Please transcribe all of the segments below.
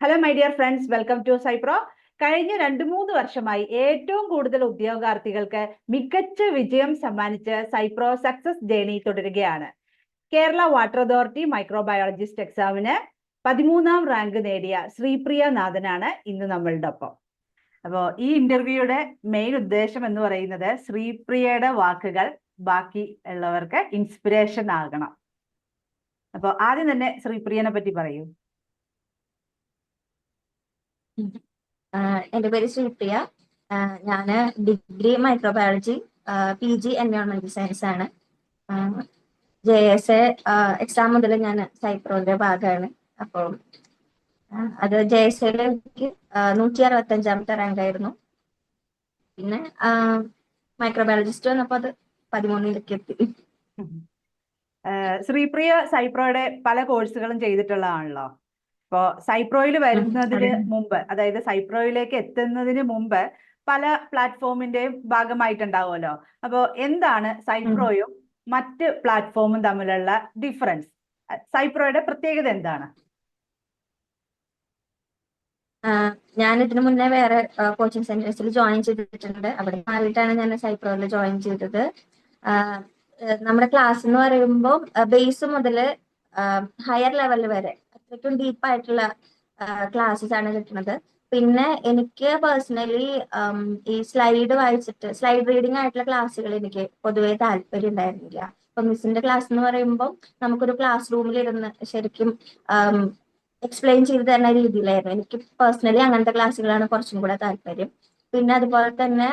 Hello my dear friends welcome to Cipro കഴിഞ്ഞ രണ്ടു മൂന്ന് വർഷമായി ഏറ്റവും കൂടുതൽ ഉദ്യോഗാർത്ഥികൾക്ക് മികച്ച വിജയം സമ്മാനിച്ച് സൈപ്രോ സക്സസ് ജേണി തുടരുകയാണ്. കേരള വാട്ടർ അതോറിറ്റി മൈക്രോബയോളജിസ്റ്റ് എക്സാമിന് പതിമൂന്നാം റാങ്ക് നേടിയ ശ്രീപ്രിയ നാഥനാണ് ഇന്ന് നമ്മളുടെ ഒപ്പം അപ്പോൾ ഈ ഇന്റർവ്യൂയുടെ മെയിൻ ഉദ്ദേശം എന്ന് പറയുന്നത് ശ്രീപ്രിയയുടെ വാക്കുകൾ ബാക്കി ഉള്ളവർക്ക് ഇൻസ്പിറേഷൻ ആകണം. അപ്പോൾ ആദ്യം തന്നെ ശ്രീപ്രിയനെ പറ്റി പറയൂ. എന്റെ പേര് ശ്രീപ്രിയ. ഞാൻ ഡിഗ്രി മൈക്രോബയോളജി പി ജി എൻവയോൺമെന്റൽ സയൻസ് ആണ്. ജെ എസ് എ എക്സാം മുതൽ ഞാൻ സൈപ്രോന്റെ ഭാഗമാണ് അപ്പോൾ അത് ജെ എസ് എയിൽ എനിക്ക് നൂറ്റി അറുപത്തി അഞ്ചാമത്തെ റാങ്ക് ആയിരുന്നു. പിന്നെ മൈക്രോബയോളജിസ്റ്റ് വന്നപ്പോൾ അത് പതിമൂന്നിലേക്ക് എത്തി. ശ്രീപ്രിയ സൈപ്രോയുടെ പല കോഴ്സുകളും ചെയ്തിട്ടുള്ളതാണല്ലോ ഇപ്പോ സൈപ്രോയിൽ വരുന്നതിന്. മുമ്പ് അതായത് സൈപ്രോയിലേക്ക് എത്തുന്നതിന് മുമ്പ് പല പ്ലാറ്റ്ഫോമിന്റെയും ഭാഗമായിട്ടുണ്ടാവുമല്ലോ. അപ്പോ എന്താണ് സൈപ്രോയും മറ്റ് പ്ലാറ്റ്ഫോമും തമ്മിലുള്ള ഡിഫറൻസ് സൈപ്രോയുടെ പ്രത്യേകത എന്താണ്? ഞാൻ ഇതിനു മുന്നേ വേറെ കോച്ചിങ് സെന്റേഴ്സിൽ ജോയിൻ ചെയ്തിട്ടുണ്ട്. അവിടെ മാറിയിട്ടാണ് ഞാൻ സൈപ്രോയിൽ ജോയിൻ ചെയ്തത്. നമ്മുടെ ക്ലാസ് എന്ന് പറയുമ്പോൾ ബേസ് മുതൽ ഹയർ ലെവൽ വരെ അത്രയ്ക്കും ഡീപ്പ് ആയിട്ടുള്ള ക്ലാസ്സസ് ആണ് കിട്ടുന്നത്. പിന്നെ എനിക്ക് പേഴ്സണലി ഈ സ്ലൈഡ് വായിച്ചിട്ട് സ്ലൈഡ് റീഡിംഗ് ആയിട്ടുള്ള ക്ലാസ്സുകൾ എനിക്ക് പൊതുവേ താല്പര്യം ഉണ്ടായിരുന്നില്ല. അപ്പൊ മിസ്സിന്റെ ക്ലാസ് എന്ന് പറയുമ്പോൾ നമുക്കൊരു ക്ലാസ് റൂമിൽ ഇരുന്ന് ശരിക്കും എക്സ്പ്ലെയിൻ ചെയ്ത് തരുന്ന രീതിയിലായിരുന്നു. എനിക്ക് പേഴ്സണലി അങ്ങനത്തെ ക്ലാസ്സുകളാണ് കുറച്ചും കൂടെ താല്പര്യം. പിന്നെ അതുപോലെ തന്നെ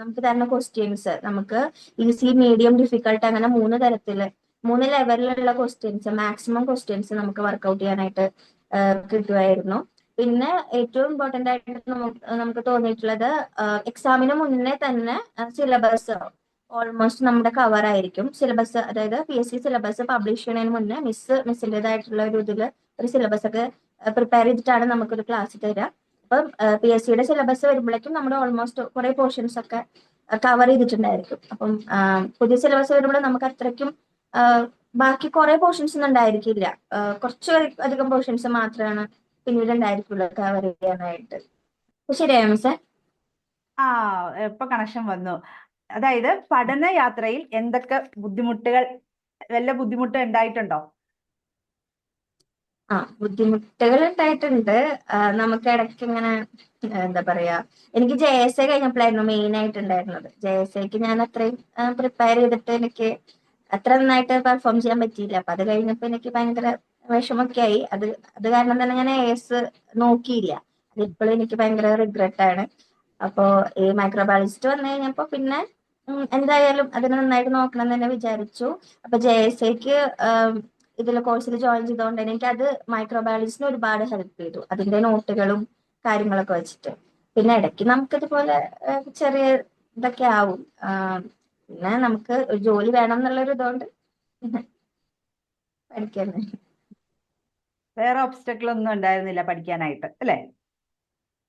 നമുക്ക് തരുന്ന ക്വസ്റ്റ്യൻസ് നമുക്ക് ഈസി മീഡിയം ഡിഫിക്കൾട്ട് അങ്ങനെ മൂന്ന് തരത്തിൽ മൂന്ന് ലെവലിലുള്ള ക്വസ്റ്റ്യൻസ് മാക്സിമം ക്വസ്റ്റ്യൻസ് നമുക്ക് വർക്ക്ഔട്ട് ചെയ്യാനായിട്ട് കിട്ടുമായിരുന്നു പിന്നെ ഏറ്റവും ഇമ്പോർട്ടന്റ് ആയിട്ട് നമുക്ക് തോന്നിയിട്ടുള്ളത് എക്സാമിന് മുന്നേ തന്നെ സിലബസ് ഓൾമോസ്റ്റ് നമ്മുടെ കവർ ആയിരിക്കും. സിലബസ് അതായത് P S C syllabus publish ചെയ്യുന്നതിന് മുന്നേ മിസ് മിസ്സിന്റെതായിട്ടുള്ള ഒരു ഇതിൽ ഒരു സിലബസ് ഒക്കെ പ്രിപ്പയർ ചെയ്തിട്ടാണ് നമുക്കൊരു ക്ലാസ് തരിക അപ്പം പി എസ് സിയുടെ സിലബസ് വരുമ്പോഴേക്കും നമ്മുടെ ഓൾമോസ്റ്റ് കുറെ പോർഷൻസ് ഒക്കെ കവർ ചെയ്തിട്ടുണ്ടായിരിക്കും. അപ്പം പുതിയ സിലബസ് വരുമ്പോൾ നമുക്ക് അത്രയ്ക്കും ബാക്കി കുറെ പോർഷൻസ് ഒന്നും ഉണ്ടായിരിക്കില്ല. കുറച്ച് അധികം പോർഷൻസ് മാത്രമാണ് പിന്നീട് ഉണ്ടായിരിക്കുള്ളൂ കവർ ചെയ്യാനായിട്ട്. ശരിയായോ മിസ്സേ? ആ ഇപ്പൊ കണക്ഷൻ വന്നു. അതായത് പഠന യാത്രയിൽ എന്തൊക്കെ ബുദ്ധിമുട്ടുകൾ വല്ല ബുദ്ധിമുട്ട് ഉണ്ടായിട്ടുണ്ടോ? ആ ബുദ്ധിമുട്ടുകൾ ഉണ്ടായിട്ടുണ്ട്. നമുക്ക് ഇടയ്ക്ക് ഇങ്ങനെ എന്താ പറയാ എനിക്ക് ജെ എസ് എ കഴിഞ്ഞപ്പോഴായിരുന്നു മെയിൻ ആയിട്ട് ഉണ്ടായിരുന്നത് ജെ എസ് എക്ക് ഞാൻ അത്രയും പ്രിപ്പയർ ചെയ്തിട്ട് എനിക്ക് അത്ര നന്നായിട്ട് പെർഫോം ചെയ്യാൻ പറ്റിയില്ല. അപ്പൊ അത് കഴിഞ്ഞപ്പോ എനിക്ക് ഭയങ്കര വിഷമൊക്കെ ആയി അത് അത് കാരണം തന്നെ ഞാൻ എസ് നോക്കിയില്ല. അത് ഇപ്പോഴും എനിക്ക് ഭയങ്കര റിഗ്രറ്റ് ആണ്. അപ്പോ ഈ മൈക്രോബയോളജിസ്റ്റ് വന്നു കഴിഞ്ഞപ്പോ പിന്നെ എന്തായാലും അതിനെ നന്നായിട്ട് നോക്കണം എന്ന് തന്നെ വിചാരിച്ചു. അപ്പൊ ജെ എസ് എക്ക് ഇതിൽ കോഴ്സിൽ ജോയിൻ ചെയ്തുകൊണ്ട് തന്നെ എനിക്ക് അത് മൈക്രോബയോളജിസ്റ്റിന് ഒരുപാട് ഹെൽപ്പ് ചെയ്തു. അതിന്റെ നോട്ടുകളും കാര്യങ്ങളൊക്കെ വെച്ചിട്ട്. പിന്നെ ഇടയ്ക്ക് നമുക്കിതുപോലെ ചെറിയ ഇതൊക്കെ ആവും. പിന്നെ നമുക്ക് ഒരു ജോലി വേണം എന്നുള്ളൊരു ഇതുകൊണ്ട് പഠിക്കാൻ വേറെ ഒബ്സ്റ്റക്കിൾ ഒന്നും ഉണ്ടായിരുന്നില്ല പഠിക്കാനായിട്ട് അല്ലേ?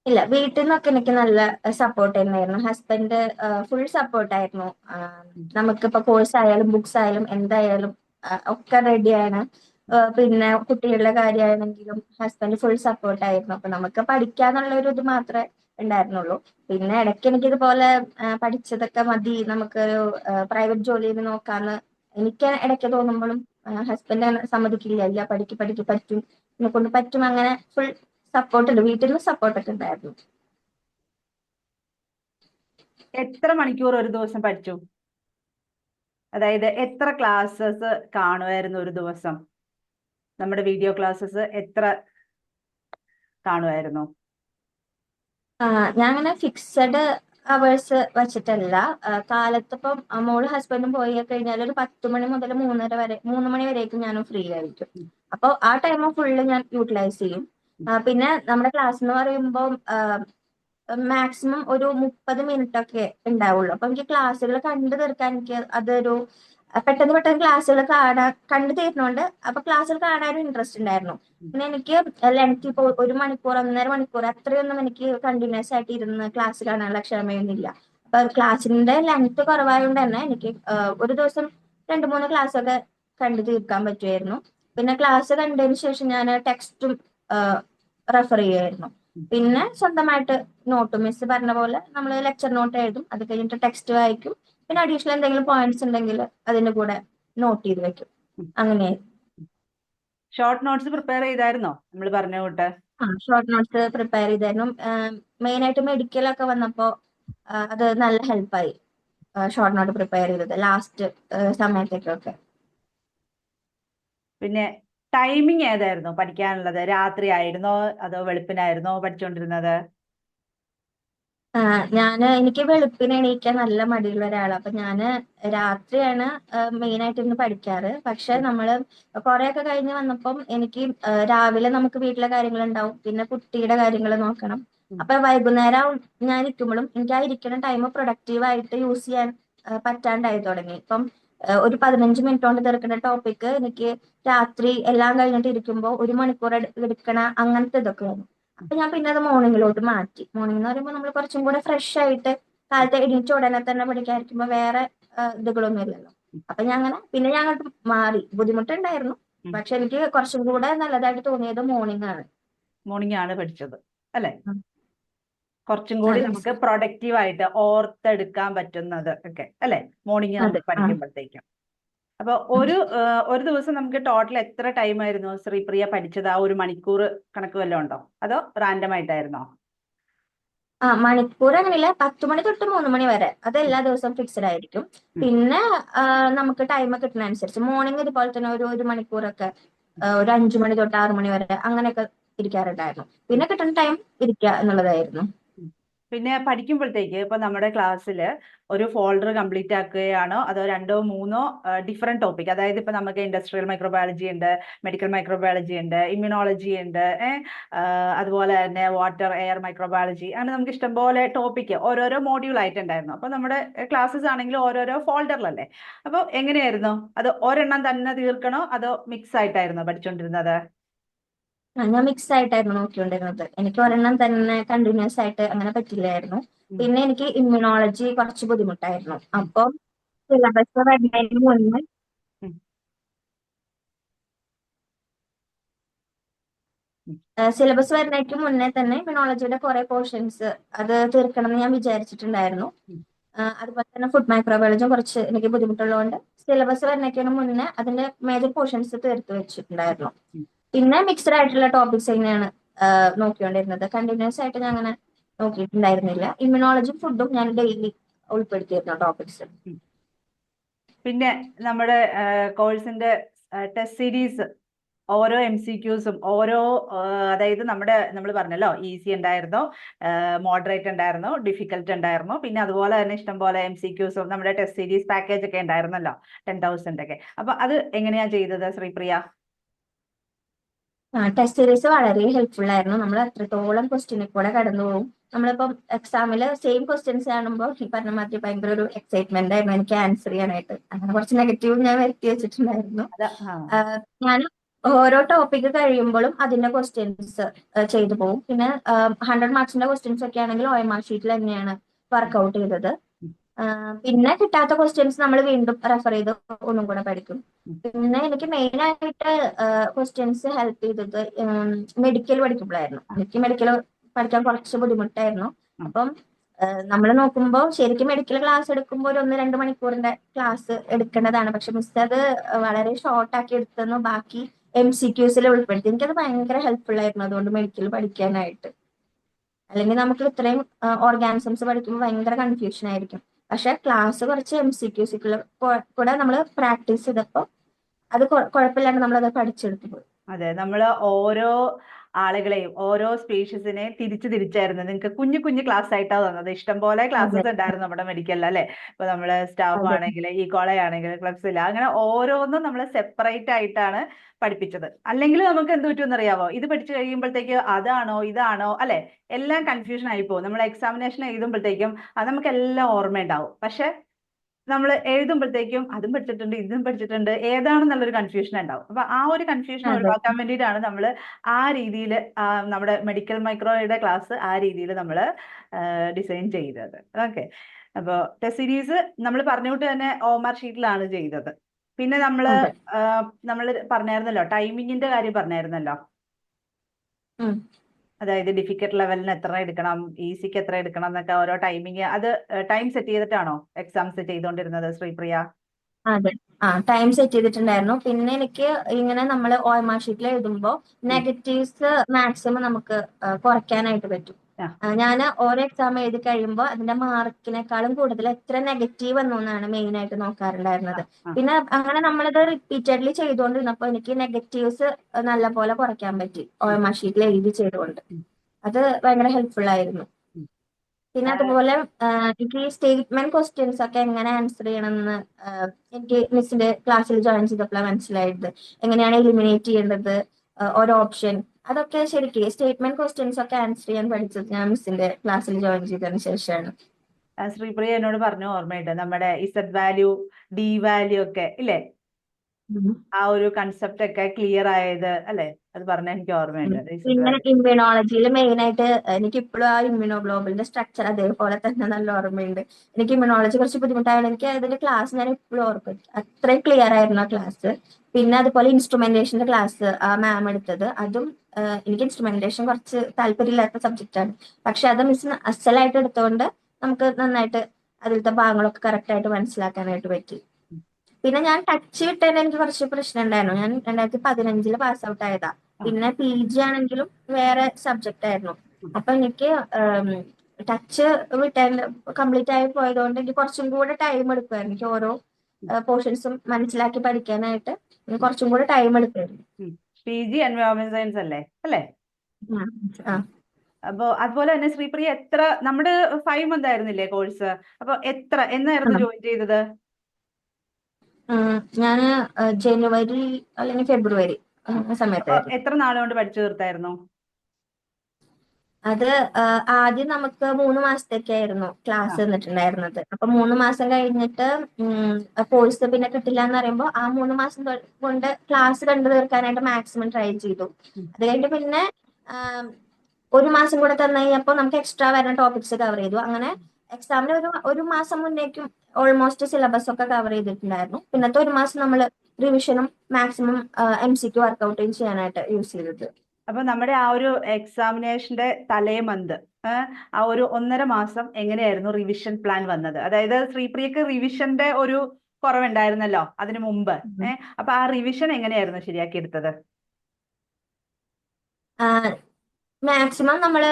ഇല്ല വീട്ടിൽ നിന്നൊക്കെ എനിക്ക് നല്ല സപ്പോർട്ട് തന്നെയായിരുന്നു ഹസ്ബൻഡ് ഫുൾ സപ്പോർട്ടായിരുന്നു നമുക്കിപ്പോ കോഴ്സ് ആയാലും ബുക്സ് ആയാലും എന്തായാലും ഒക്കെ റെഡിയാണ് പിന്നെ കുട്ടികളുടെ കാര്യമാണെങ്കിലും ഹസ്ബൻഡ് ഫുൾ സപ്പോർട്ടായിരുന്നു അപ്പൊ നമുക്ക് പഠിക്കാന്നുള്ള ഒരു ഇത് മാത്രമേ ഉണ്ടായിരുന്നുള്ളൂ. പിന്നെ ഇടയ്ക്ക് എനിക്ക് ഇതുപോലെ പഠിച്ചതൊക്കെ മതി നമുക്കൊരു പ്രൈവറ്റ് ജോലിയിൽ നോക്കാന്ന് എനിക്ക് ഇടയ്ക്ക് തോന്നുമ്പോഴും ഹസ്ബൻഡ് സമ്മതിക്കില്ല. ഇല്ല പഠിക്ക് പഠിക്ക് പറ്റും. എന്നെ കൊണ്ട് പറ്റും അങ്ങനെ ഫുൾ സപ്പോർട്ട് ഉണ്ട്. വീട്ടിൽ നിന്ന് സപ്പോർട്ടൊക്കെ ഉണ്ടായിരുന്നു. എത്ര മണിക്കൂർ ഒരു ദിവസം പഠിച്ചു? അതായത് എത്ര ക്ലാസ്സസ് കാണുമായിരുന്നു ഒരു ദിവസം? നമ്മുടെ വീഡിയോ ക്ലാസ്സസ് എത്ര കാണുമായിരുന്നു? ഞാൻ അങ്ങനെ ഫിക്സഡ് അവേഴ്സ് വെച്ചിട്ടല്ല. കാലത്തിപ്പം മോൾ ഹസ്ബൻഡും പോയി കഴിഞ്ഞാൽ ഒരു പത്ത് മണി മുതൽ മൂന്നര വരെ മൂന്ന് മണി വരേക്കും ഞാനും ഫ്രീ ആയിരിക്കും. അപ്പോൾ ആ ടൈം ഫുള്ള് ഞാൻ യൂട്ടിലൈസ് ചെയ്യും. പിന്നെ നമ്മുടെ ക്ലാസ് എന്ന് പറയുമ്പോൾ മാക്സിമം ഒരു മുപ്പത് മിനിറ്റ് ഒക്കെ ഉണ്ടാവുള്ളൂ. അപ്പൊ എനിക്ക് ക്ലാസ്സുകൾ കണ്ടു തീർക്കാൻ എനിക്ക് അതൊരു പെട്ടെന്ന് പെട്ടെന്ന് ക്ലാസ്സുകൾ കാണാൻ കണ്ടു തീരുന്നോണ്ട് അപ്പൊ ക്ലാസ്സുകൾ കാണാനും ഇൻട്രസ്റ്റ് ഉണ്ടായിരുന്നു പിന്നെ എനിക്ക് ലെങ്ത് ഇപ്പോൾ ഒരു മണിക്കൂർ ഒന്നര മണിക്കൂർ അത്രയൊന്നും എനിക്ക് കണ്ടിന്യൂസ് ആയിട്ട് ഇരുന്ന് ക്ലാസ് കാണാനുള്ള ക്ഷമയൊന്നുമില്ല. അപ്പൊ ക്ലാസ്സിന്റെ ലെങ്ത് കുറവായതുകൊണ്ട് തന്നെ എനിക്ക് ഒരു ദിവസം രണ്ട് മൂന്ന് ക്ലാസ് ഒക്കെ കണ്ടു തീർക്കാൻ പറ്റുമായിരുന്നു പിന്നെ ക്ലാസ് കണ്ടതിന് ശേഷം ഞാൻ ടെക്സ്റ്റും റെഫർ ചെയ്യുമായിരുന്നു പിന്നെ സ്വന്തമായിട്ട് നോട്ട് മിസ് പറഞ്ഞ പോലെ നമ്മൾ ലെക്ചർ നോട്ട് എഴുതും. അത് കഴിഞ്ഞിട്ട് ടെക്സ്റ്റ് വായിക്കും. പിന്നെ അഡീഷണൽ എന്തെങ്കിലും പോയിന്റ്സ് ഉണ്ടെങ്കിൽ അതിന്റെ കൂടെ നോട്ട് ചെയ്ത് വെക്കും. അങ്ങനെ. ഷോർട്ട് നോട്ട്സ് പ്രിപ്പയർ ചെയ്തായിരുന്നോ? നമ്മൾ പറഞ്ഞ കൂട്ട്. ആ ഷോർട്ട് നോട്ട്സ് പ്രിപ്പയർ ചെയ്തായിരുന്നു. മെയിൻ ആയിട്ട് മെഡിക്കൽ ഒക്കെ വന്നപ്പോ അത് നല്ല ഹെൽപ്പായി ഷോർട്ട് നോട്ട് പ്രിപ്പയർ ചെയ്തത്. ലാസ്റ്റ് സമയത്തേക്കൊക്കെ. പിന്നെ ടൈമിംഗ് ഏതായിരുന്നു പഠിക്കാനുള്ളത്? രാത്രി ആയിരുന്നോ അതോ വെളുപ്പിനായിരുന്നോ പഠിച്ചുകൊണ്ടിരുന്നത് ഞാൻ എനിക്ക് വെളുപ്പിന് എണീക്കാൻ നല്ല മടിയുള്ള ഒരാളാണ് അപ്പൊ ഞാൻ രാത്രിയാണ് മെയിൻ ആയിട്ട് ഇരുന്ന് പഠിക്കാറ്. പക്ഷെ നമ്മൾ കുറെയൊക്കെ കഴിഞ്ഞ് വന്നപ്പം എനിക്ക് രാവിലെ നമുക്ക് വീട്ടിലെ കാര്യങ്ങൾ ഉണ്ടാവും പിന്നെ കുട്ടിയുടെ കാര്യങ്ങൾ നോക്കണം. അപ്പൊ വൈകുന്നേരം ഞാൻ ഇരിക്കുമ്പോഴും എനിക്ക് ആ ഇരിക്കുന്ന ടൈം പ്രൊഡക്റ്റീവ് ആയിട്ട് യൂസ് ചെയ്യാൻ പറ്റാണ്ടായി തുടങ്ങി. ഇപ്പം ഒരു പതിനഞ്ച് മിനിറ്റ് കൊണ്ട് തീർക്കുന്ന ടോപ്പിക് എനിക്ക് രാത്രി എല്ലാം കഴിഞ്ഞിട്ട് ഇരിക്കുമ്പോൾ ഒരു മണിക്കൂർ എടുക്കണ അങ്ങനത്തെ ഇതൊക്കെ വന്നു അപ്പൊ ഞാൻ പിന്നെ അത് മോർണിംഗിലോട്ട് മാറ്റി. മോർണിംഗ് എന്ന് പറയുമ്പോൾ നമ്മൾ കുറച്ചും കൂടെ ഫ്രഷ് ആയിട്ട് കാലത്ത് എണീറ്റ് ഉടനെ തന്നെ പഠിക്കാതിരിക്കുമ്പോ വേറെ ഇതുകളൊന്നും ഇല്ലല്ലോ. അപ്പൊ ഞാൻ അങ്ങനെ പിന്നെ ഞാൻ അങ്ങോട്ട് മാറി. ബുദ്ധിമുട്ടുണ്ടായിരുന്നു. പക്ഷെ എനിക്ക് കുറച്ചും കൂടെ നല്ലതായിട്ട് തോന്നിയത് മോർണിംഗ് ആണ് മോർണിംഗ് ആണ് പഠിച്ചത്. അല്ലെ. കുറച്ചും കൂടി നമുക്ക് പ്രൊഡക്റ്റീവ് ആയിട്ട് ഓർത്തെടുക്കാൻ പറ്റുന്നത് ഒക്കെ. അല്ലെ? മോർണിംഗ് നമുക്ക് പഠിക്കുമ്പോഴത്തേക്കും. അപ്പൊ ഒരു ഒരു ദിവസം നമുക്ക് ടോട്ടൽ എത്ര ടൈം ആയിരുന്നു ശ്രീപ്രിയ പഠിച്ചത്? ആ ഒരു മണിക്കൂർ കണക്ക് വല്ലതും ഉണ്ടോ? അതോ റാൻഡം ആയിട്ടായിരുന്നോ? ആ മണിക്കൂർ അങ്ങനെയല്ല. പത്ത് മണി തൊട്ട് മൂന്ന് മണി വരെ. അത് എല്ലാ ദിവസവും ഫിക്സഡ് ആയിരിക്കും. പിന്നെ നമുക്ക് ടൈം കിട്ടുന്ന അനുസരിച്ച് മോർണിംഗ് ഇതുപോലെ തന്നെ ഒരു ഒരു മണിക്കൂറൊക്കെ ഒരു അഞ്ചു മണി തൊട്ട് ആറു മണി വരെ അങ്ങനെയൊക്കെ ഇരിക്കാറുണ്ടായിരുന്നു. പിന്നെ കിട്ടുന്ന ടൈം ഇരിക്കുക എന്നുള്ളതായിരുന്നു. പിന്നെ പഠിക്കുമ്പോഴത്തേക്ക് ഇപ്പൊ നമ്മുടെ ക്ലാസ്സിൽ ഒരു ഫോൾഡർ കംപ്ലീറ്റ് ആക്കുകയാണോ? അതോ രണ്ടോ മൂന്നോ ഡിഫറെന്റ് ടോപ്പിക് അതായത് ഇപ്പൊ നമുക്ക് ഇൻഡസ്ട്രിയൽ മൈക്രോബയോളജി ഉണ്ട് മെഡിക്കൽ മൈക്രോബയോളജി ഉണ്ട് ഇമ്മ്യൂണോളജി ഉണ്ട് അതുപോലെ തന്നെ വാട്ടർ എയർ മൈക്രോബയോളജി അങ്ങനെ നമുക്ക് ഇഷ്ടംപോലെ ടോപ്പിക് ഓരോരോ മോഡ്യൂൾ ആയിട്ടുണ്ടായിരുന്നു. അപ്പൊ നമ്മുടെ ക്ലാസ്സസ് ആണെങ്കിൽ ഓരോരോ ഫോൾഡറിലല്ലേ അപ്പോൾ എങ്ങനെയായിരുന്നു? അത് ഒരെണ്ണം തന്നെ തീർക്കണോ? അതോ മിക്സ് ആയിട്ടായിരുന്നോ പഠിച്ചുകൊണ്ടിരുന്നത് ഞാൻ മിക്സ് ആയിട്ടായിരുന്നു നോക്കിക്കൊണ്ടിരുന്നത്. എനിക്ക് ഒരെണ്ണം തന്നെ കണ്ടിന്യൂസ് ആയിട്ട് അങ്ങനെ പറ്റില്ലായിരുന്നു. പിന്നെ എനിക്ക് ഇമ്മ്യൂണോളജി കുറച്ച് ബുദ്ധിമുട്ടായിരുന്നു. അപ്പം സിലബസ് വരുന്നതിന് മുന്നേ. സിലബസ് വരുന്നതിന് മുന്നേ തന്നെ ഇമ്മ്യൂണോളജിയുടെ കുറെ പോർഷൻസ് അത് തീർക്കണം എന്ന് ഞാൻ വിചാരിച്ചിട്ടുണ്ടായിരുന്നു. അതുപോലെ തന്നെ ഫുഡ് മൈക്രോബയോളജിയും കുറച്ച് എനിക്ക് ബുദ്ധിമുട്ടുള്ളതുകൊണ്ട് സിലബസ് വരുന്നതിന് മുന്നേ അതിന്റെ മേജർ പോർഷൻസ് തീർത്ത് വെച്ചിട്ടുണ്ടായിരുന്നു. പിന്നെ മിക്സഡ് ആയിട്ടുള്ള ടോപ്പിക്സ് തന്നെയാണ് നോക്കിക്കൊണ്ടിരുന്നത്. കണ്ടിന്യൂസ് ആയിട്ട് ഞാൻ അങ്ങനെ നോക്കിയിട്ടുണ്ടായിരുന്നില്ല. ഇമ്മ്യൂണോളജിയും ഫുഡും ഞാൻ ഡെയിലി ഉൾപ്പെടുത്തിയിരുന്നു ടോപ്പിക്സ് പിന്നെ നമ്മുടെ കോഴ്സിന്റെ ടെസ്റ്റ് സീരീസ് ഓരോ എം സി ക്യൂസും ഓരോ അതായത് നമ്മുടെ നമ്മൾ പറഞ്ഞല്ലോ ഈസി ഉണ്ടായിരുന്നു മോഡറേറ്റ് ഉണ്ടായിരുന്നു ഡിഫിക്കൽട്ട് ഉണ്ടായിരുന്നു. പിന്നെ അതുപോലെ തന്നെ ഇഷ്ടംപോലെ എം സി ക്യൂസും നമ്മുടെ ടെസ്റ്റ് സീരീസ് പാക്കേജ് ഒക്കെ ഉണ്ടായിരുന്നല്ലോ ടെൻ തൗസൻഡ് ഒക്കെ. അപ്പൊ അത് എങ്ങനെയാ ചെയ്തത് ശ്രീപ്രിയ? ടെസ്റ്റ് സീരീസ് വളരെ ഹെൽപ്ഫുൾ ആയിരുന്നു. നമ്മൾ അത്രത്തോളം ക്വസ്റ്റ്യനിൽ കൂടെ കടന്നു പോകും. നമ്മളിപ്പം എക്സാമിൽ സെയിം ക്വസ്റ്റ്യൻസ് കാണുമ്പോൾ ഈ പറഞ്ഞ മാതിരി ഭയങ്കര ഒരു എക്സൈറ്റ്മെന്റ് ആയിരുന്നു. എനിക്ക് ആൻസർ ചെയ്യാനായിട്ട്. അങ്ങനെ കുറച്ച് നെഗറ്റീവ് ഞാൻ വരുത്തി വെച്ചിട്ടുണ്ടായിരുന്നു. ഞാൻ ഓരോ ടോപ്പിക് കഴിയുമ്പോഴും അതിന്റെ ക്വസ്റ്റ്യൻസ് ചെയ്തു പോകും. പിന്നെ ഹൺഡ്രഡ് മാർക്സിന്റെ ക്വസ്റ്റ്യൻസ് ഒക്കെ ആണെങ്കിൽ ഒ എം ആർ ഷീറ്റിൽ തന്നെയാണ് വർക്ക്ഔട്ട് ചെയ്തത്. ആ, പിന്നെ കിട്ടാത്ത ക്വസ്റ്റ്യൻസ് നമ്മൾ വീണ്ടും റെഫർ ചെയ്ത് ഒന്നും കൂടെ പഠിക്കും. പിന്നെ എനിക്ക് മെയിൻ ആയിട്ട് ക്വസ്റ്റ്യൻസ് ഹെൽപ്പ് ചെയ്തത് മെഡിക്കൽ പഠിക്കുമ്പോഴായിരുന്നു. എനിക്ക് മെഡിക്കൽ പഠിക്കാൻ കുറച്ച് ബുദ്ധിമുട്ടായിരുന്നു. അപ്പം നമ്മൾ നോക്കുമ്പോൾ ശരിക്കും മെഡിക്കൽ ക്ലാസ് എടുക്കുമ്പോൾ ഒരു ഒന്ന് രണ്ട് മണിക്കൂറിന്റെ ക്ലാസ് എടുക്കേണ്ടതാണ്. പക്ഷെ മിസ് അത് വളരെ ഷോർട്ട് ആക്കി എടുത്തെന്നു ബാക്കി എം സി ക്യൂസിൽ ഉൾപ്പെടുത്തി. എനിക്കത് ഭയങ്കര ഹെൽപ്ഫുൾ ആയിരുന്നു അതുകൊണ്ട് മെഡിക്കൽ പഠിക്കാനായിട്ട്. അല്ലെങ്കിൽ നമുക്ക് ഇത്രയും ഓർഗാനിസംസ് പഠിക്കുമ്പോൾ ഭയങ്കര കൺഫ്യൂഷൻ ആയിരിക്കും. പക്ഷെ ക്ലാസ് കുറച്ച് എം സി ക്യൂസിക്കുള്ള കൂടെ നമ്മൾ പ്രാക്ടീസ് ചെയ്തപ്പോൾ അത് കുഴപ്പമില്ലാണ്ട് നമ്മളത് പഠിച്ചെടുത്തു പോയി. അതെ നമ്മൾ ഓരോ ആളുകളെയും ഓരോ സ്പീഷീസിനെ തിരിച്ചു തിരിച്ചായിരുന്നു. നിങ്ങൾക്ക് കുഞ്ഞു കുഞ്ഞു ക്ലാസ് ആയിട്ടാണ് തന്നത് ഇഷ്ടംപോലെ ക്ലാസ്സസ് ഉണ്ടായിരുന്നു നമ്മുടെ മെഡിക്കലിൽ അല്ലെ? ഇപ്പൊ നമ്മൾ സ്റ്റാഫ്. ആണെങ്കിൽ ഈ കോളേ ആണെങ്കിൽ ക്ലബ്സിൽ അങ്ങനെ ഓരോന്നും നമ്മൾ സെപ്പറേറ്റ് ആയിട്ടാണ് പഠിപ്പിച്ചത്. അല്ലെങ്കിൽ നമുക്ക് എന്ത് പറ്റുമെന്ന് അറിയാവോ? ഇത് പഠിച്ചു കഴിയുമ്പോഴത്തേക്ക് അതാണോ ഇതാണോ അല്ലെ? എല്ലാം കൺഫ്യൂഷൻ ആയി പോകും. നമ്മൾ എക്സാമിനേഷൻ എഴുതുമ്പോഴത്തേക്കും അത് നമുക്ക് എല്ലാം ഓർമ്മയുണ്ടാവും. പക്ഷെ നമ്മൾ എഴുതുമ്പോഴത്തേക്കും അതും പഠിച്ചിട്ടുണ്ട് ഇതും പഠിച്ചിട്ടുണ്ട് ഏതാണെന്നുള്ളൊരു കൺഫ്യൂഷൻ ഉണ്ടാവും. അപ്പൊ ആ ഒരു കൺഫ്യൂഷൻ ഒഴിവാക്കാൻ വേണ്ടിയിട്ടാണ് നമ്മൾ ആ രീതിയിൽ നമ്മുടെ മെഡിക്കൽ മൈക്രോയുടെ ക്ലാസ് ആ രീതിയിൽ നമ്മൾ ഡിസൈൻ ചെയ്തത്. ഓക്കെ അപ്പോൾ ടെസ്റ്റ് സീരീസ് നമ്മൾ പറഞ്ഞുകൊണ്ട് തന്നെ ഓമാർ ഷീറ്റിലാണ് ചെയ്തത്. പിന്നെ നമ്മൾ. നമ്മൾ പറഞ്ഞായിരുന്നല്ലോ ടൈമിങ്ങിന്റെ കാര്യം പറഞ്ഞായിരുന്നല്ലോ. അതായത് ഡിഫിക്കൽട്ട് ലെവലിന് എത്ര എടുക്കണം ഈസിക്ക് എത്ര എടുക്കണം എന്നൊക്കെ ഓരോ ടൈമിങ് അത് ടൈം സെറ്റ് ചെയ്തിട്ടാണോ എക്സാംസ് ചെയ്തുകൊണ്ടിരുന്നത് ശ്രീപ്രിയ അതെ. ആ ടൈം സെറ്റ് ചെയ്തിട്ടുണ്ടായിരുന്നു. പിന്നെ എനിക്ക് ഇങ്ങനെ നമ്മൾ എം ഷീറ്റിൽ എഴുതുമ്പോൾ നെഗറ്റീവ്സ് മാക്സിമം നമുക്ക് കുറയ്ക്കാനായിട്ട് പറ്റും. ഞാൻ ഓരോ എക്സാം എഴുതി കഴിയുമ്പോൾ അതിന്റെ മാർക്കിനേക്കാളും കൂടുതൽ എത്ര നെഗറ്റീവ് വന്നു എന്നാണ് മെയിൻ ആയിട്ട് നോക്കാറുണ്ടായിരുന്നത്. പിന്നെ അങ്ങനെ നമ്മളിത് റിപ്പീറ്റഡ്ലി ചെയ്തുകൊണ്ടിരുന്നപ്പോ എനിക്ക് നെഗറ്റീവ്സ് നല്ല പോലെ കുറയ്ക്കാൻ പറ്റി. ഓ എം ഷീറ്റിൽ എഴുതി ചെയ്തുകൊണ്ട്. അത് ഭയങ്കര ഹെൽപ്ഫുൾ ആയിരുന്നു. പിന്നെ. അതുപോലെ എനിക്ക് ഈ സ്റ്റേറ്റ്മെന്റ് ക്വസ്റ്റ്യൻസ് ഒക്കെ എങ്ങനെ ആൻസർ ചെയ്യണമെന്ന് എനിക്ക് മിസ്സിന്റെ ക്ലാസ്സിൽ ജോയിൻ ചെയ്തപ്പോഴാണ് മനസ്സിലായത്. എങ്ങനെയാണ് എലിമിനേറ്റ് ചെയ്യേണ്ടത്? ഒരു ഓരോ ഓപ്ഷൻ അതൊക്കെ ശരിക്കും സ്റ്റേറ്റ്മെന്റ് ക്വസ്റ്റ്യൻസ് ഒക്കെ ആൻസർ ചെയ്യാൻ പഠിച്ചത് ഞാൻ മിസ്സിന്റെ ക്ലാസ്സിൽ ജോയിൻ ചെയ്തതിന് ശേഷമാണ്. ശ്രീപ്രിയ എന്നോട് പറഞ്ഞു ഓർമ്മയുണ്ട്. നമ്മുടെ ഇസഡ് വാല്യൂ ഡി വാല്യൂ ഒക്കെ ഇല്ലേ? ആ ഒരു കൺസെപ്റ്റ് ഒക്കെ ക്ലിയർ ആയത് അല്ലെ? അത് പറഞ്ഞ എനിക്ക് ഓർമ്മയുണ്ട്. ഇമ്മ്യൂണോളജിയിൽ മെയിൻ ആയിട്ട് എനിക്ക് ഇപ്പോഴും ആ ഇമ്മ്യൂണോഗ്ലോബിന്റെ സ്ട്രക്ചർ അതേപോലെ തന്നെ നല്ല ഓർമ്മയുണ്ട്. എനിക്ക് ഇമ്മ്യൂണോളജി കുറച്ച് ബുദ്ധിമുട്ടായത് എനിക്ക് അതിന്റെ ക്ലാസ് ഞാൻ ഇപ്പോഴും ഓർക്കും. അത്രയും ക്ലിയർ ആയിരുന്നു ആ ക്ലാസ് പിന്നെ അതുപോലെ ഇൻസ്ട്രുമെന്റേഷന്റെ ക്ലാസ് ആ മാം എടുത്തത്. അതും എനിക്ക് ഇൻസ്ട്രുമെന്റേഷൻ കുറച്ച് താല്പര്യമില്ലാത്ത സബ്ജക്റ്റ് ആണ്. പക്ഷെ അത് മിസ് അസലായിട്ട് എടുത്തുകൊണ്ട് നമുക്ക് നന്നായിട്ട് അതിലത്തെ ഭാഗങ്ങളൊക്കെ കറക്റ്റ് ആയിട്ട് മനസ്സിലാക്കാനായിട്ട് പറ്റി. പിന്നെ ഞാൻ ടച്ച് വിട്ടതിന് എനിക്ക് കുറച്ച് പ്രശ്നം ഉണ്ടായിരുന്നു ഞാൻ രണ്ടായിരത്തി പതിനഞ്ചിൽ പാസ് ഔട്ട് ആയതാ. പിന്നെ പി ജി ആണെങ്കിലും വേറെ സബ്ജക്റ്റ് ആയിരുന്നു. അപ്പൊ എനിക്ക് ടച്ച് വിട്ടതിന് കംപ്ലീറ്റ് ആയി പോയതുകൊണ്ട് എനിക്ക് കുറച്ചും കൂടെ ടൈം എടുക്കുമായിരുന്നു എനിക്ക് ഓരോ പോർഷൻസും മനസ്സിലാക്കി പഠിക്കാനായിട്ട് കുറച്ചും കൂടെ ടൈം എടുക്കുമായിരുന്നു പി ജി എൻവയോൺമെന്റ് സയൻസ് അല്ലേ? അല്ലേ? അപ്പൊ അതുപോലെ തന്നെ ശ്രീപ്രിയ എത്ര നമ്മുടെ ഫൈവ് മന്ത് ആയിരുന്നില്ലേ കോഴ്സ്? അപ്പൊ എത്ര എന്നായിരുന്നു. ജോയിൻ ചെയ്തത്? ഞാൻ ജനുവരി അല്ലെങ്കിൽ ഫെബ്രുവരി ആ സമയത്തായിരുന്നു. എത്ര നാളുകൊണ്ട് പഠിച്ചു തീർത്തായിരുന്നു? അത് ആദ്യം നമുക്ക് മൂന്ന് മാസത്തേക്കായിരുന്നു ക്ലാസ്. തന്നിട്ടുണ്ടായിരുന്നത്. അപ്പൊ മൂന്ന് മാസം കഴിഞ്ഞിട്ട് കോഴ്സ് പിന്നെ കിട്ടില്ല എന്ന് പറയുമ്പോൾ ആ മൂന്ന് മാസം കൊണ്ട് ക്ലാസ് കണ്ടു തീർക്കാനായിട്ട് മാക്സിമം ട്രൈ ചെയ്തു. അത് കഴിഞ്ഞിട്ട് പിന്നെ ഒരു മാസം കൂടെ തന്നു കഴിഞ്ഞപ്പോൾ നമുക്ക് എക്സ്ട്രാ വരുന്ന ടോപ്പിക്സ് കവർ ചെയ്തു. അങ്ങനെ എക്സാമിന് ഒരു ഒരു മാസം മുന്നേക്കും ഓൾമോസ്റ്റ് സിലബസ് ഒക്കെ കവർ ചെയ്തിട്ടുണ്ടായിരുന്നു. പിന്നത്തെ ഒരു മാസം നമ്മൾ റിവിഷനും മാക്സിമം എം സി ക്യു വർക്കൗട്ടും ചെയ്യാനായിട്ട് യൂസ് ചെയ്തത്. അപ്പൊ നമ്മുടെ ആ ഒരു എക്സാമിനേഷന്റെ തലേ മന്ത് ആ ഒരു ഒന്നര മാസം എങ്ങനെയായിരുന്നു റിവിഷൻ പ്ലാൻ വന്നത് അതായത് ശ്രീപ്രിയക്ക് റിവിഷന്റെ ഒരു കുറവുണ്ടായിരുന്നല്ലോ അതിനു മുമ്പ്. ഏഹ് അപ്പൊ ആ റിവിഷൻ എങ്ങനെയായിരുന്നു ശരിയാക്കി എടുത്തത് മാക്സിമം നമ്മൾ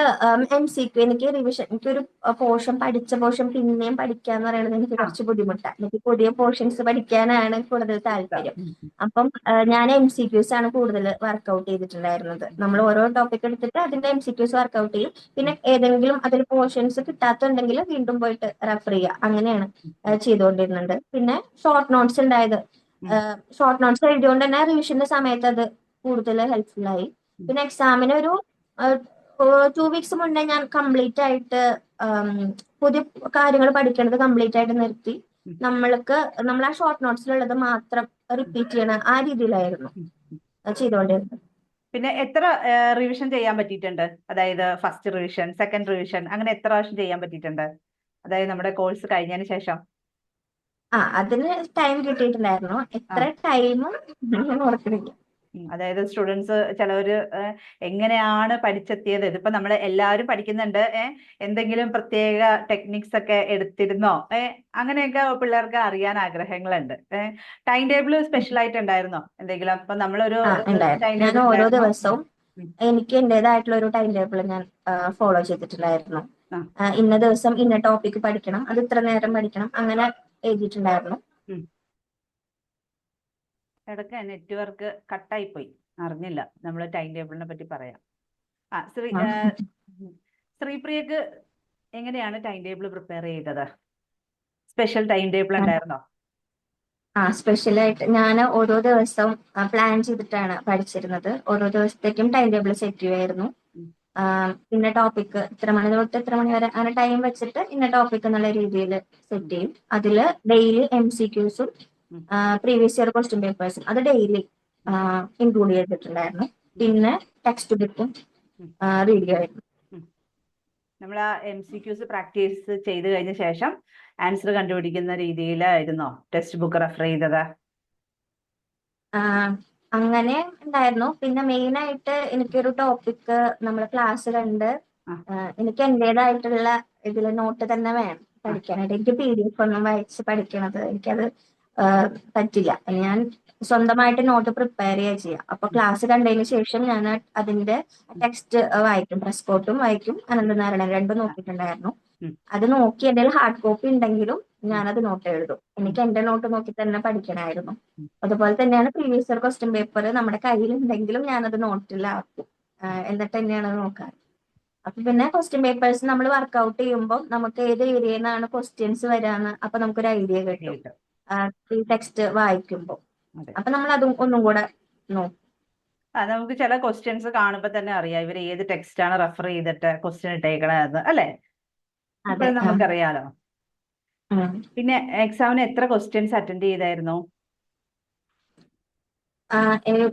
എം സി ക്യു എനിക്ക് റിവിഷൻ എനിക്കൊരു പോർഷൻ പഠിച്ച പോർഷൻ പിന്നെയും പഠിക്കാന്ന് പറയുന്നത് എനിക്ക്. കുറച്ച് ബുദ്ധിമുട്ടാണ് എനിക്ക് പുതിയ പോർഷൻസ് പഠിക്കാനാണ് കൂടുതൽ താല്പര്യം. അപ്പം ഞാൻ എം സി ക്യൂസ് ആണ് കൂടുതൽ വർക്ക്ഔട്ട് ചെയ്തിട്ടുണ്ടായിരുന്നത്. നമ്മൾ ഓരോ ടോപ്പിക് എടുത്തിട്ട് അതിന്റെ എം സി ക്യൂസ് വർക്ക്ഔട്ട് ചെയ്യും. പിന്നെ ഏതെങ്കിലും അതിൽ പോർഷൻസ് കിട്ടാത്തുണ്ടെങ്കിൽ വീണ്ടും പോയിട്ട് റെഫർ ചെയ്യുക. അങ്ങനെയാണ് ചെയ്തുകൊണ്ടിരുന്നത്. പിന്നെ ഷോർട്ട് നോട്ട്സ് ഉണ്ടായത്. ഷോർട്ട് നോട്ട്സ് എഴുതിയോണ്ട് തന്നെ റിവിഷന്റെ സമയത്ത് അത് കൂടുതൽ ഹെൽപ്ഫുൾ ആയി. പിന്നെ എക്സാമിന് ഒരു ടു വീക്സ് മുന്നേ ഞാൻ കംപ്ലീറ്റ് ആയിട്ട് പുതിയ കാര്യങ്ങൾ പഠിക്കേണ്ടത് കംപ്ലീറ്റ് ആയിട്ട് നിർത്തി. നമ്മൾക്ക് നമ്മൾ ആ ഷോർട്ട് നോട്ട്സിലുള്ളത് മാത്രം റിപ്പീറ്റ് ചെയ്യണ ആ രീതിയിലായിരുന്നു. ചെയ്തുകൊണ്ടിരുന്നത്. പിന്നെ എത്ര റിവിഷൻ ചെയ്യാൻ പറ്റിയിട്ടുണ്ട്? അതായത് ഫസ്റ്റ് റിവിഷൻ സെക്കൻഡ് റിവിഷൻ അങ്ങനെ എത്ര പ്രാവശ്യം ചെയ്യാൻ പറ്റിയിട്ടുണ്ട്? അതായത് നമ്മുടെ കോഴ്സ് കഴിഞ്ഞതിന് ശേഷം. ആ അതിന് ടൈം കിട്ടിയിട്ടുണ്ടായിരുന്നു. എത്ര ടൈമും ഓർക്കുന്നില്ല അതായത് സ്റ്റുഡൻസ് ചിലവര് എങ്ങനെയാണ് പഠിച്ചെത്തിയത്? ഇതിപ്പോ നമ്മൾ എല്ലാവരും പഠിക്കുന്നുണ്ട് എന്തെങ്കിലും പ്രത്യേക ടെക്നിക്സ് ഒക്കെ എടുത്തിരുന്നോ? അങ്ങനെയൊക്കെ പിള്ളേർക്ക് അറിയാൻ ആഗ്രഹങ്ങളുണ്ട്. ടൈം ടേബിൾ സ്പെഷ്യൽ ആയിട്ട് ഉണ്ടായിരുന്നോ? എന്തെങ്കിലും? അപ്പൊ നമ്മളൊരു ഞാൻ ഓരോ ദിവസവും എനിക്ക് എന്റേതായിട്ടുള്ള ഒരു ടൈം ടേബിൾ ഞാൻ ഫോളോ ചെയ്തിട്ടുണ്ടായിരുന്നു. ഇന്ന ദിവസം ഇന്ന ടോപ്പിക് പഠിക്കണം അത് ഇത്ര നേരം പഠിക്കണം അങ്ങനെ എഴുതിയിട്ടുണ്ടായിരുന്നു. ഇടയ്ക്ക് നെറ്റ്വർക്ക് കട്ടായി പോയി അറിഞ്ഞില്ല. നമ്മൾ ടൈം ടേബിളിനെ പറ്റി പറയാം. ആ ശ്രീ ശ്രീപ്രിയക്ക് എങ്ങനെയാണ് ടൈം ടേബിൾ പ്രിപ്പയർ ചെയ്തത്? സ്പെഷ്യൽ ടൈം ടേബിൾ ഉണ്ടായിരുന്നോ? ആ സ്പെഷ്യലായിട്ട് ഞാൻ ഓരോ ദിവസവും പ്ലാൻ ചെയ്തിട്ടാണ് പഠിച്ചിരുന്നത്. ഓരോ ദിവസത്തേക്കും ടൈം ടേബിൾ സെറ്റ് ചെയ്യുമായിരുന്നു ഇന്ന ടോപ്പിക് ഇത്ര മണി തൊട്ട് ഇത്ര മണി വരെ അങ്ങനെ ടൈം വെച്ചിട്ട് ഇന്ന ടോപ്പിക് എന്നുള്ള രീതിയിൽ സെറ്റ് ചെയ്യും. അതിൽ ഡെയിലി എം സി ക്യൂസും. പ്രീവിയസ് ഇയർ ക്വസ്റ്റ്യൻ പേപ്പേഴ്സും അത് ഡെയിലി ഇൻക്ലൂഡ് ചെയ്തിട്ടുണ്ടായിരുന്നു. പിന്നെ ടെക്സ്റ്റ് ബുക്കും. റീഡ് ചെയ്യുമായിരുന്നു നമ്മൾ ആ എം സി ക്യൂസ് പ്രാക്ടീസ് ചെയ്ത് കഴിഞ്ഞ ശേഷം ആൻസർ കണ്ടുപിടിക്കുന്ന രീതിയിലായിരുന്നോ ടെക്സ്റ്റ് ബുക്ക് റെഫർ ചെയ്തത്. അങ്ങനെ ഉണ്ടായിരുന്നു. പിന്നെ മെയിൻ ആയിട്ട് എനിക്കൊരു ടോപ്പിക് നമ്മളെ ക്ലാസ്. ആ, എനിക്ക് എന്റേതായിട്ടുള്ള ഇതിൽ നോട്ട് തന്നെ വേണം പഠിക്കാനായിട്ട്. എനിക്ക് പി ഡി എഫ് ഒന്നും വായിച്ച് പഠിക്കണത്. എനിക്കത് പറ്റില്ല. ഞാൻ സ്വന്തമായിട്ട് നോട്ട് പ്രിപ്പയർ ചെയ്യുക ചെയ്യുക അപ്പൊ ക്ലാസ് കണ്ടതിന് ശേഷം ഞാൻ അതിന്റെ ടെക്സ്റ്റ് വായിക്കും. പ്രസ് കോട്ടും വായിക്കും. അനന്തനാരായണൻ രണ്ടും നോക്കിയിട്ടുണ്ടായിരുന്നു. അത് നോക്കി എന്റെ ഹാർഡ് കോപ്പി ഉണ്ടെങ്കിലും ഞാനത് നോട്ട് എഴുതും. എനിക്ക് എന്റെ നോട്ട് നോക്കി തന്നെ പഠിക്കണമായിരുന്നു. അതുപോലെ തന്നെയാണ് പ്രീവിയസ് ഇയർ ക്വസ്റ്റ്യൻ പേപ്പർ നമ്മുടെ കയ്യിലുണ്ടെങ്കിലും ഞാനത് നോട്ടിലാക്കും എന്നിട്ട് തന്നെയാണ് നോക്കാറ്. അപ്പൊ പിന്നെ ക്വസ്റ്റ്യൻ പേപ്പേഴ്സ് നമ്മൾ വർക്ക്ഔട്ട് ചെയ്യുമ്പോൾ നമുക്ക് ഏത് ഏരിയയിൽ നിന്നാണ് ക്വസ്റ്റ്യൻസ് വരാന്ന് അപ്പൊ നമുക്കൊരു ഐഡിയ കേട്ടു. ഈ ടെക്സ്റ്റ് വായിക്കുമ്പോൾ. അപ്പൊ നമ്മൾ അതും ഒന്നും കൂടെ നോക്കും നമുക്ക് ചില ക്വസ്റ്റ്യൻസ് കാണുമ്പോൾ തന്നെ അറിയാം. ഇവർ ഏത് ടെക്സ്റ്റ് ആണ് റെഫർ ചെയ്തിട്ട് ക്വസ്റ്റ്യൻ ഇട്ടേക്കണത് അല്ലേ? നമുക്കറിയാലോ. പിന്നെ എക്സാമിന് എത്ര ക്വസ്റ്റ്യൻസ് അറ്റൻഡ് ചെയ്തായിരുന്നു?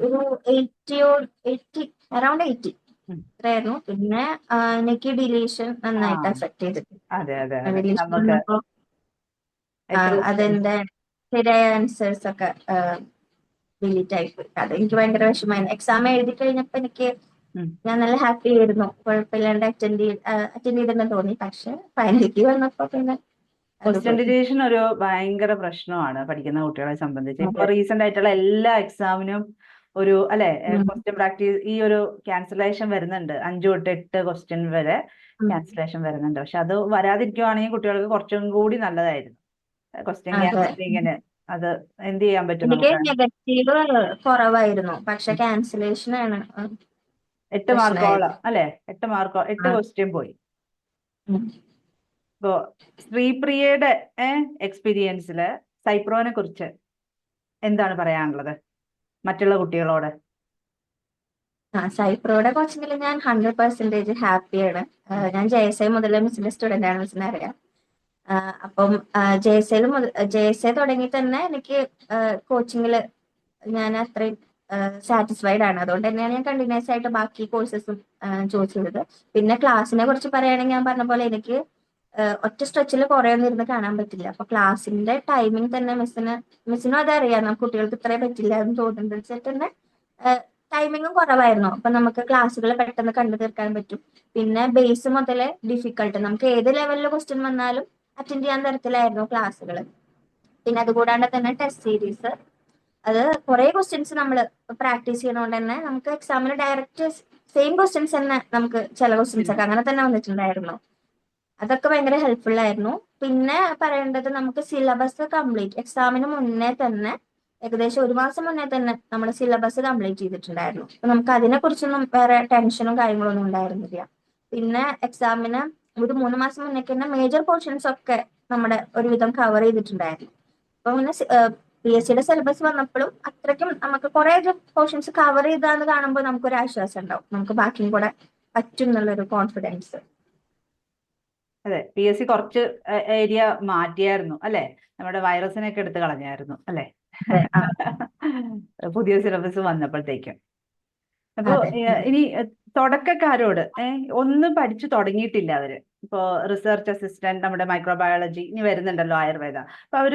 ഒരു എയ്റ്റി അറൌണ്ട് എയ്റ്റി. പിന്നെ എനിക്ക് ഡിലീഷൻ നന്നായിട്ട്. ചെയ്തിട്ടുണ്ട്. അതിന്റെ ശരിയായ ആൻസേഴ്സ് ഒക്കെ ഡിലീറ്റ് ആയി പോയി അത് എനിക്ക് ഭയങ്കര വിഷമമായിരുന്നു എക്സാം എഴുതി കഴിഞ്ഞപ്പോ എനിക്ക്. ഞാൻ നല്ല ഹാപ്പി ആയിരുന്നു കുഴപ്പമില്ലാണ്ട് അറ്റൻഡ് അറ്റൻഡ് ചെയ്തെന്ന് തോന്നി പക്ഷെ ഫൈനലിക്ക് വന്നപ്പോ പിന്നെ ക്വസ്റ്റ്യൻ. ഡിലീഷൻ ഒരു ഭയങ്കര പ്രശ്നമാണ് പഠിക്കുന്ന കുട്ടികളെ സംബന്ധിച്ച് ഇപ്പൊ. റീസെന്റ് ആയിട്ടുള്ള എല്ലാ എക്സാമിനും ഒരു അല്ലെ. ക്വസ്റ്റ്യൻ പ്രാക്ടീസ് ഈ ഒരു ക്യാൻസലേഷൻ വരുന്നുണ്ട് അഞ്ചു തൊട്ട് എട്ട് ക്വസ്റ്റ്യൻ വരെ. ക്യാൻസലേഷൻ വരുന്നുണ്ട് പക്ഷെ അത് വരാതിരിക്കുവാണെങ്കിൽ കുട്ടികൾക്ക് കുറച്ചും കൂടി നല്ലതായിരുന്നു ക്വസ്റ്റ്യൻ. ക്യാൻസലിങ്ങിന് അത്. എന്ത് ചെയ്യാൻ പറ്റും എനിക്ക് നെഗറ്റീവ് കുറവായിരുന്നു. പക്ഷെ ക്യാൻസലേഷൻ ആണ്. എട്ട് മാർക്കോളം അല്ലെ? എട്ട് മാർക്കോ എട്ട്. ക്വസ്റ്റ്യൻ പോയി. ഇപ്പോ ശ്രീപ്രിയയുടെ എക്സ്പീരിയൻസിൽ സൈപ്രോനെ കുറിച്ച് എന്താണ് പറയാനുള്ളത്? മറ്റുള്ള കുട്ടികളോട്. ആ സൈപ്രോയുടെ കോച്ചിങ്ങിൽ ഞാൻ ഹൺഡ്രഡ് പെർസെന്റേജ് ഹാപ്പിയാണ് ഞാൻ ജെ എസ് ഐ മുതൽ മിസ്സിന്റെ സ്റ്റുഡന്റ് ആണ് മിസ്സിനെ അറിയാം. അപ്പം ജെ എസ് മുതൽ ജെ എസ് എ തുടങ്ങി തന്നെ എനിക്ക് കോച്ചിങ്ങിൽ ഞാൻ അത്രയും സാറ്റിസ്ഫൈഡ് ആണ്. അതുകൊണ്ട് തന്നെയാണ് ഞാൻ കണ്ടിന്യൂസ് ആയിട്ട് ബാക്കി കോഴ്സസും ചൂസ് ചെയ്തത് പിന്നെ ക്ലാസ്സിനെ കുറിച്ച് പറയുകയാണെങ്കിൽ ഞാൻ പറഞ്ഞ പോലെ എനിക്ക് ഒറ്റ സ്ട്രെച്ചിൽ കുറെ ഒന്നും ഇരുന്ന് കാണാൻ പറ്റില്ല. അപ്പൊ ക്ലാസ്സിന്റെ ടൈമിംഗ് തന്നെ മിസ്സിന് മിസ്സിനും അതറിയാം. നമുക്ക് കുട്ടികൾക്ക് ഇത്രേ പറ്റില്ല എന്ന് തോന്നുന്നത് വെച്ചിട്ട് തന്നെ ടൈമിങ്ങും കുറവായിരുന്നു. അപ്പൊ നമുക്ക് ക്ലാസ്സുകൾ പെട്ടെന്ന് കണ്ടു തീർക്കാൻ പറ്റും. പിന്നെ ബേസ് മുതൽ ഡിഫിക്കൾട്ട് നമുക്ക് ഏത് ലെവലിൽ ക്വസ്റ്റ്യൻ വന്നാലും അറ്റൻഡ് ചെയ്യാൻ തരത്തിലായിരുന്നു ക്ലാസ്സുകൾ പിന്നെ അതുകൂടാണ്ട് തന്നെ ടെസ്റ്റ് സീരീസ് അത് കുറെ ക്വസ്റ്റ്യൻസ് നമ്മൾ പ്രാക്ടീസ് ചെയ്യുന്നതുകൊണ്ട് തന്നെ നമുക്ക് എക്സാമിന് ഡയറക്റ്റ് സെയിം ക്വസ്റ്റ്യൻസ് തന്നെ നമുക്ക് ചില ക്വസ്റ്റ്യൻസ് ഒക്കെ അങ്ങനെ തന്നെ വന്നിട്ടുണ്ടായിരുന്നു. അതൊക്കെ ഭയങ്കര ഹെൽപ്ഫുൾ ആയിരുന്നു. പിന്നെ പറയേണ്ടത് നമുക്ക് സിലബസ് കംപ്ലീറ്റ് എക്സാമിന് മുന്നേ തന്നെ ഏകദേശം ഒരു മാസം മുന്നേ തന്നെ നമ്മൾ സിലബസ് കംപ്ലീറ്റ് ചെയ്തിട്ടുണ്ടായിരുന്നു. അപ്പൊ നമുക്ക് അതിനെ കുറിച്ചൊന്നും വേറെ ടെൻഷനും കാര്യങ്ങളൊന്നും ഉണ്ടായിരുന്നില്ല. പിന്നെ എക്സാമിന് ഒരു മൂന്ന് മാസം മുന്നേക്ക് തന്നെ മേജർ പോർഷൻസ് ഒക്കെ നമ്മുടെ ഒരുവിധം കവർ ചെയ്തിട്ടുണ്ടായിരുന്നു. അപ്പൊ പിന്നെ പി എസ് സിയുടെ സിലബസ് വന്നപ്പോഴും അത്രയ്ക്കും നമുക്ക് കുറെ പോർഷൻസ് കവർ ചെയ്താന്ന് കാണുമ്പോൾ നമുക്കൊരു ആശ്വാസം ഉണ്ടാവും. നമുക്ക് ബാക്കിയും കൂടെ പറ്റും എന്നുള്ളൊരു കോൺഫിഡൻസ് അതെ പി എസ് സി കുറച്ച് ഏരിയ മാറ്റിയായിരുന്നു അല്ലെ? നമ്മുടെ വൈറസിനെയൊക്കെ എടുത്ത് കളഞ്ഞായിരുന്നു അല്ലെ? പുതിയ സിലബസ് വന്നപ്പോഴത്തേക്കും. അപ്പൊ ഇനി തുടക്കക്കാരോട് ഏഹ് ഒന്നും പഠിച്ചു തുടങ്ങിയിട്ടില്ല അവർ. ഇപ്പോ റിസർച്ച് അസിസ്റ്റന്റ് നമ്മുടെ മൈക്രോബയോളജി ഇനി വരുന്നുണ്ടല്ലോ ആയുർവേദ. അപ്പൊ അവർ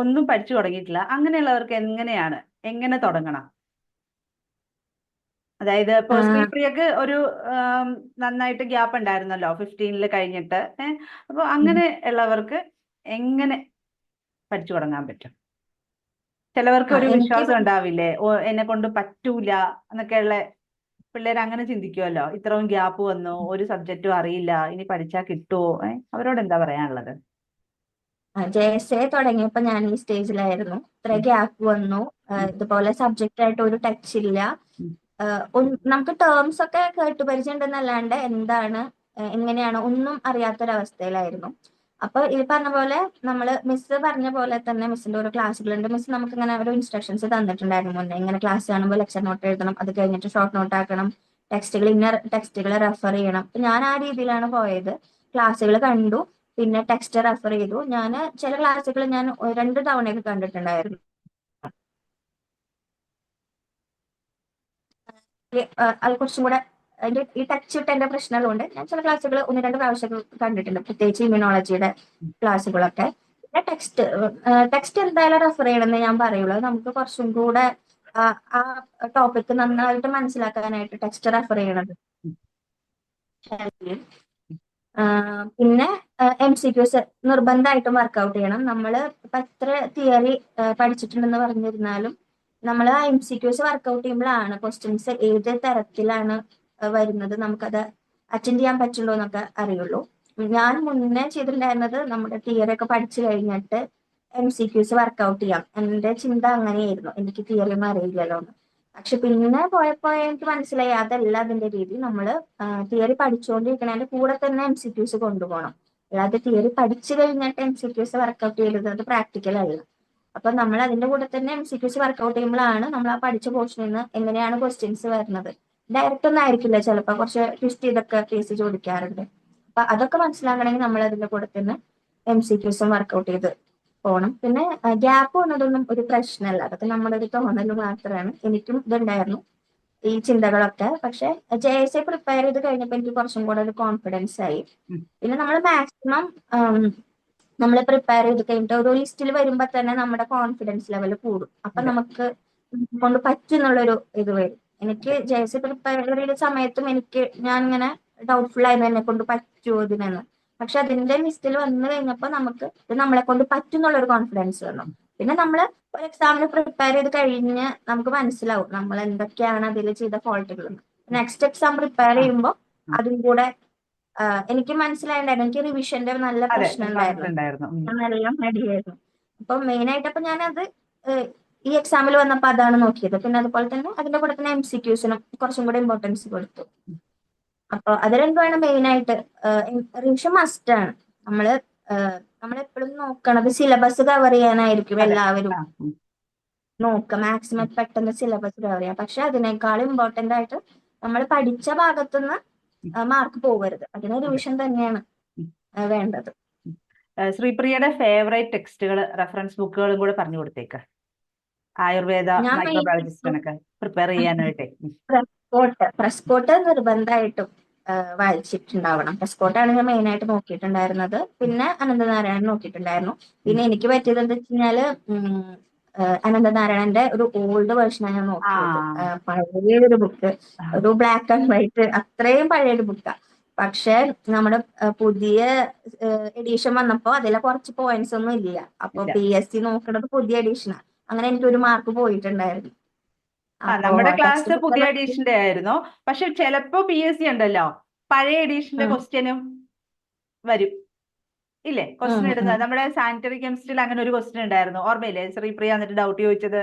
ഒന്നും പഠിച്ചു തുടങ്ങിയിട്ടില്ല. അങ്ങനെയുള്ളവർക്ക് എങ്ങനെയാണ് എങ്ങനെ തുടങ്ങണം? അതായത് ഇപ്പൊ. ശ്രീപ്രിയക്ക് ഒരു നന്നായിട്ട് ഗ്യാപ്പ് ഉണ്ടായിരുന്നല്ലോ ഫിഫ്റ്റീനിൽ കഴിഞ്ഞിട്ട് ഏഹ് അപ്പൊ അങ്ങനെ ഉള്ളവർക്ക് എങ്ങനെ പഠിച്ചു തുടങ്ങാൻ പറ്റും? ചിലവർക്ക് ഒരു വിശ്വാസം ഉണ്ടാവില്ലേ? ഓ എന്നെ കൊണ്ട് പറ്റൂല എന്നൊക്കെയുള്ള പിള്ളേർ അങ്ങനെ ചിന്തിക്കുമല്ലോ ഇത്രയും ഗ്യാപ്പ് വന്നു ഒരു സബ്ജക്റ്റും അറിയില്ല ഇനി പഠിച്ചാൽ കിട്ടുമോ ഏഹ് അവരോട് എന്താ പറയാനുള്ളത്? ജെ എസ് എ തുടങ്ങിയപ്പോ ഞാൻ ഈ സ്റ്റേജിലായിരുന്നു ഇത്ര. ഗ്യാപ്പ് വന്നു. ഇതുപോലെ സബ്ജക്റ്റ് ആയിട്ട് ഒരു ടച്ച് ഇല്ല. നമുക്ക് ടേംസ് ഒക്കെ കേട്ട് പരിചയമുണ്ടെന്നല്ലാണ്ട് എന്താണ് എങ്ങനെയാണ് ഒന്നും അറിയാത്തൊരവസ്ഥയിലായിരുന്നു. അപ്പൊ ഈ പറഞ്ഞ പോലെ നമ്മൾ മിസ് പറഞ്ഞ പോലെ തന്നെ മിസ്സിന്റെ ഓരോ ക്ലാസ്സുകളുണ്ട് മിസ് നമുക്ക് ഇങ്ങനെ ഒരു ഇൻസ്ട്രക്ഷൻസ് തന്നിട്ടുണ്ടായിരുന്നു മുന്നേ. ഇങ്ങനെ ക്ലാസ് കാണുമ്പോൾ ലെക്ചർ നോട്ട് എഴുതണം അത് കഴിഞ്ഞിട്ട് ഷോർട്ട് നോട്ട് ആക്കണം ടെക്സ്റ്റുകൾ ഇന്ന ടെക്സ്റ്റുകൾ റെഫർ ചെയ്യണം. ഞാൻ ആ രീതിയിലാണ് പോയത്. ക്ലാസ്സുകൾ കണ്ടു പിന്നെ ടെക്സ്റ്റ് റെഫർ ചെയ്തു. ഞാൻ ചില ക്ലാസ്സുകൾ ഞാൻ രണ്ട് തവണയൊക്കെ കണ്ടിട്ടുണ്ടായിരുന്നു. അത് കുറച്ചും കൂടെ അതിന്റെ ഈ ടച്ച് ഇട്ടതിന്റെ പ്രശ്നമുള്ളതുകൊണ്ട് ഞാൻ ചില ക്ലാസ്സുകൾ ഒന്ന് രണ്ട് പ്രാവശ്യം കണ്ടിട്ടുണ്ട്. പ്രത്യേകിച്ച് ഇമ്യൂണോളജിയുടെ ക്ലാസ്സുകളൊക്കെ പിന്നെ ടെക്സ്റ്റ് ടെക്സ്റ്റ് എന്തായാലും റെഫർ ചെയ്യണമെന്ന് ഞാൻ പറയുള്ളൂ. നമുക്ക് കുറച്ചും കൂടെ ആ ടോപ്പിക് നന്നായിട്ട് മനസ്സിലാക്കാനായിട്ട് ടെക്സ്റ്റ് റെഫർ ചെയ്യണത്. പിന്നെ എം സി ക്യൂസ് നിർബന്ധമായിട്ടും വർക്കൗട്ട് ചെയ്യണം. നമ്മൾ ഇപ്പൊ എത്ര തിയറി പഠിച്ചിട്ടുണ്ടെന്ന് പറഞ്ഞിരുന്നാലും നമ്മൾ ആ M C Qs work out ചെയ്യുമ്പോഴാണ് ക്വസ്റ്റ്യൻസ് ഏത് തരത്തിലാണ് വരുന്നത് നമുക്കത് അറ്റൻഡ് ചെയ്യാൻ പറ്റുള്ളൂ എന്നൊക്കെ അറിയുള്ളൂ. ഞാൻ മുന്നേ ചെയ്തിട്ടുണ്ടായിരുന്നത് നമ്മുടെ തിയറി ഒക്കെ പഠിച്ചു കഴിഞ്ഞിട്ട് എം സി ക്യൂസ് വർക്കൗട്ട് ചെയ്യാം. എന്റെ ചിന്ത അങ്ങനെയായിരുന്നു. എനിക്ക് തിയറി ഒന്നും അറിയില്ലല്ലോ എന്ന്. പക്ഷെ പിന്നെ പോയപ്പോ എനിക്ക് മനസ്സിലായി അതല്ല അതിന്റെ രീതി. നമ്മൾ തിയറി പഠിച്ചുകൊണ്ടിരിക്കണതിന്റെ കൂടെ തന്നെ എം സി ക്യൂസ് കൊണ്ടുപോകണം. അല്ലാതെ തിയറി പഠിച്ചു കഴിഞ്ഞിട്ട് എം സി ക്യൂസ് വർക്കൗട്ട് ചെയ്തത് അത് പ്രാക്ടിക്കൽ അല്ല. അപ്പൊ നമ്മൾ അതിന്റെ കൂടെ തന്നെ എം സി ക്യൂസ് വർക്കൗട്ട് ചെയ്യുമ്പോഴാണ് നമ്മൾ ആ പഠിച്ച പോർഷനിൽ നിന്ന് എങ്ങനെയാണ് ക്വസ്റ്റ്യൻസ് വരുന്നത്. ഡയറക്റ്റ് ഒന്നും ആയിരിക്കില്ല ചിലപ്പോൾ കുറച്ച് ട്വിസ്റ്റ് ചെയ്തൊക്കെ കേസ് ചോദിക്കാറുണ്ട്. അപ്പൊ അതൊക്കെ മനസ്സിലാക്കണമെങ്കിൽ നമ്മൾ അതിന്റെ കൂടെ തന്നെ എം സി ക്യൂസും വർക്കൗട്ട് ചെയ്ത് പോകണം പിന്നെ ഗ്യാപ്പ് വന്നതൊന്നും ഒരു പ്രശ്നമല്ല. അതൊക്കെ നമ്മുടെ ഒരു തോന്നൽ മാത്രമാണ്. എനിക്കും ഇതുണ്ടായിരുന്നു. ഈ ചിന്തകളൊക്കെ. പക്ഷെ ജെ എസ് എ പ്രിപ്പയർ ചെയ്ത് കഴിഞ്ഞപ്പോൾ എനിക്ക് കുറച്ചും കൂടെ ഒരു കോൺഫിഡൻസ് ആയി. പിന്നെ നമ്മൾ മാക്സിമം നമ്മൾ പ്രിപ്പയർ ചെയ്ത് കഴിഞ്ഞിട്ട് ഒരു ലിസ്റ്റിൽ വരുമ്പോൾ തന്നെ നമ്മുടെ കോൺഫിഡൻസ് ലെവൽ കൂടും. അപ്പൊ നമുക്ക് കൊണ്ട് പറ്റുന്നുള്ളൊരു ഇത് വരും. എനിക്ക് ജെ എസ് ചെയ്ത സമയത്തും എനിക്ക് ഞാൻ ഇങ്ങനെ ഡൗട്ട്ഫുൾ ആയിരുന്നു എന്നെ കൊണ്ട് പറ്റുമോ ഇതിനെന്ന്. പക്ഷെ അതിന്റെ ലിസ്റ്റിൽ വന്നു കഴിഞ്ഞപ്പോൾ നമുക്ക് ഇത് നമ്മളെ കൊണ്ട് പറ്റുന്നുള്ള ഒരു കോൺഫിഡൻസ് വന്നു. പിന്നെ നമ്മൾ ഒരു എക്സാമിന് പ്രിപ്പയർ ചെയ്ത് കഴിഞ്ഞ് നമുക്ക് മനസ്സിലാവും നമ്മൾ എന്തൊക്കെയാണ് അതിൽ ചെയ്ത ഫോൾട്ടുകൾ നെക്സ്റ്റ് എക്സാം പ്രിപ്പയർ. ചെയ്യുമ്പോൾ അതും കൂടെ എനിക്ക് മനസ്സിലായിട്ടുണ്ടായിരുന്നു എനിക്ക് റിവിഷന്റെ നല്ല പ്രശ്നം ഉണ്ടായിരുന്നു. ഞാൻ അപ്പൊ മെയിൻ ആയിട്ട് അപ്പൊ ഞാനത് ഈ എക്സാമിൽ വന്നപ്പോ അതാണ് നോക്കിയത്. പിന്നെ അതുപോലെ തന്നെ അതിന്റെ കൂടെ തന്നെ എം സി ക്യൂസിനും കുറച്ചും കൂടെ ഇമ്പോർട്ടൻസ് കൊടുത്തു. അപ്പോൾ അത് രണ്ടുമാണ് മെയിൻ ആയിട്ട് റിവിഷൻ മസ്റ്റ് ആണ്. നമ്മൾ നമ്മൾ എപ്പോഴും നോക്കണത് സിലബസ് കവർ ചെയ്യാനായിരിക്കും. എല്ലാവരും. നോക്ക നോക്കുക മാക്സിമം പെട്ടെന്ന് സിലബസ് കവർ ചെയ്യാം പക്ഷെ അതിനേക്കാൾ ഇമ്പോർട്ടന്റ് ആയിട്ട് നമ്മൾ പഠിച്ച ഭാഗത്തുനിന്ന് മാർക്ക് പോകരുത്. അതിന് റിവിഷൻ തന്നെയാണ് വേണ്ടത്. ശ്രീപ്രിയയുടെ ഫേവറേറ്റ് ടെക്സ്റ്റുകൾ റെഫറൻസ് ബുക്കുകളും കൂടെ പറഞ്ഞു കൊടുത്തേക്ക്. ആയുർവേദ മൈക്രോബയോളജിസ്റ്റിനൊക്കെ പ്രിപ്പയർ ചെയ്യാനായിട്ട്. പ്രസ്കോട്ട് പ്രസ്കോട്ട് നിർബന്ധമായിട്ടും വായിച്ചിട്ടുണ്ടാവണം. പ്രസ്കോട്ടാണ് ഞാൻ മെയിൻ ആയിട്ട് നോക്കിയിട്ടുണ്ടായിരുന്നത്. പിന്നെ അനന്തനാരായണൻ നോക്കിയിട്ടുണ്ടായിരുന്നു. പിന്നെ എനിക്ക് പറ്റിയത് എന്താ വെച്ച് കഴിഞ്ഞാൽ അനന്തനാരായണന്റെ ഒരു ഓൾഡ് വേർഷനാണ് ഞാൻ നോക്കിയത്. പഴയ ഒരു ബുക്ക് ഒരു ബ്ലാക്ക് ആൻഡ് വൈറ്റ് അത്രയും പഴയ ഒരു ബുക്കാ പക്ഷെ നമ്മുടെ പുതിയ എഡീഷൻ വന്നപ്പോ അതിലെ കുറച്ച് പോയിന്റ്സ് ഒന്നും ഇല്ല. അപ്പൊ. പി എസ് സി നോക്കുന്നത് പുതിയ എഡീഷനാ അങ്ങനെ എനിക്ക് ഒരു മാർക്ക് പോയിട്ടുണ്ടായിരുന്നു. ആ നമ്മുടെ ക്ലാസ് പുതിയ എഡീഷന്റെ ആയിരുന്നു. പക്ഷെ ചിലപ്പോ പി എസ് സി ഉണ്ടല്ലോ. പഴയ എഡീഷന്റെ. ക്വസ്റ്റ്യനും വരും. ഇല്ലേ? ക്വസ്റ്റ്യൻ ഇടുന്നത്. നമ്മുടെ സാനിറ്ററി കെമിസ്ട്രിയിൽ അങ്ങനെ ഒരു ക്വസ്റ്റ്യൻ ഉണ്ടായിരുന്നു. ഓർമ്മയില്ലേ? ശ്രീപ്രിയ എന്നിട്ട് ഡൗട്ട് ചോദിച്ചത്.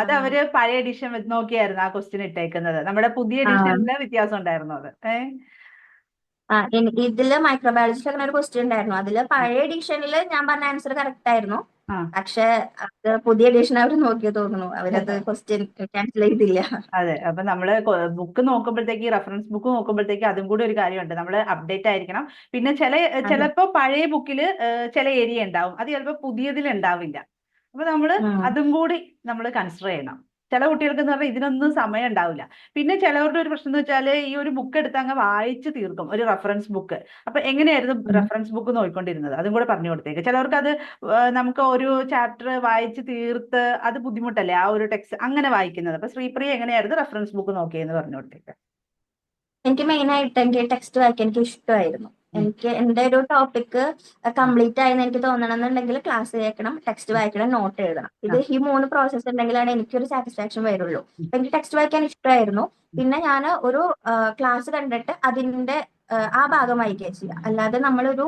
അത് അവർ പഴയ എഡിഷൻ നോക്കിയായിരുന്നു ആ ക്വസ്റ്റ്യൻ ഇട്ടേക്കുന്നത്. നമ്മുടെ പുതിയ എഡീഷനിൽ വ്യത്യാസം ഉണ്ടായിരുന്നു അത്. ഏഹ് ആ ഇതിൽ മൈക്രോബയോളജിസ്റ്റ് അങ്ങനെ ഒരു ക്വസ്റ്റ്യൻ ഉണ്ടായിരുന്നു. അതിൽ പഴയ എഡിഷനിൽ ഞാൻ പറഞ്ഞ ആൻസർ കറക്റ്റ് ആയിരുന്നു. പക്ഷെ അത് പുതിയ എഡിഷൻ അവർ നോക്കിയ തോന്നുന്നു. അവരത് ക്വസ്റ്റ്യൻ ക്യാൻസൽ ചെയ്തില്ല. അതെ. അപ്പൊ നമ്മൾ ബുക്ക് നോക്കുമ്പോഴത്തേക്ക് റെഫറൻസ് ബുക്ക് നോക്കുമ്പോഴത്തേക്ക് അതും കൂടി ഒരു കാര്യമുണ്ട്. നമ്മൾ അപ്ഡേറ്റ് ആയിരിക്കണം. പിന്നെ ചില ചിലപ്പോ പഴയ ബുക്കിൽ ചില ഏരിയ ഉണ്ടാവും. അത് ചിലപ്പോ പുതിയതിൽ ഉണ്ടാവില്ല. അപ്പൊ നമ്മൾ. അതും കൂടി നമ്മൾ കൺസിഡർ ചെയ്യണം. ചില കുട്ടികൾക്ക് എന്ന് പറഞ്ഞാൽ ഇതിനൊന്നും സമയം ഉണ്ടാവില്ല പിന്നെ ചിലവരുടെ ഒരു പ്രശ്നം എന്ന് വെച്ചാൽ ഈ ഒരു ബുക്ക് എടുത്ത് അങ്ങ് വായിച്ച് തീർക്കും. ഒരു റെഫറൻസ് ബുക്ക് അപ്പൊ എങ്ങനെയായിരുന്നു. റെഫറൻസ് ബുക്ക് നോക്കിക്കൊണ്ടിരുന്നത് അതും കൂടെ പറഞ്ഞു കൊടുത്തേക്ക്. ചിലവർക്ക് അത് നമുക്ക് ഒരു ചാപ്റ്റർ വായിച്ച് തീർത്ത് അത് ബുദ്ധിമുട്ടല്ലേ? ആ ഒരു ടെക്സ്റ്റ് അങ്ങനെ വായിക്കുന്നത്. അപ്പൊ ശ്രീപ്രിയ എങ്ങനെയായിരുന്നു റെഫറൻസ് ബുക്ക് നോക്കിയെന്ന് പറഞ്ഞു കൊടുത്തേക്ക്? എനിക്ക് മെയിൻ ആയിട്ട് എനിക്ക് ടെക്സ്റ്റ് വായിക്കാൻ എനിക്ക് ഇഷ്ടമായിരുന്നു. എനിക്ക് എന്റെ ഒരു ടോപ്പിക് കംപ്ലീറ്റ് ആയെന്ന് എനിക്ക് തോന്നണമെന്നുണ്ടെങ്കിൽ ക്ലാസ് കേൾക്കണം ടെക്സ്റ്റ് വായിക്കണം നോട്ട് എഴുതണം. ഇത് ഈ മൂന്ന് പ്രോസസ്സ് ഉണ്ടെങ്കിലാണ് എനിക്കൊരു സാറ്റിസ്ഫാക്ഷൻ വരുള്ളൂ. എനിക്ക് ടെക്സ്റ്റ് വായിക്കാൻ ഇഷ്ടമായിരുന്നു. പിന്നെ ഞാൻ ഒരു ക്ലാസ് കണ്ടിട്ട് അതിന്റെ ആ, ഭാഗം വായിക്കുക ചെയ്യുക. അല്ലാതെ നമ്മളൊരു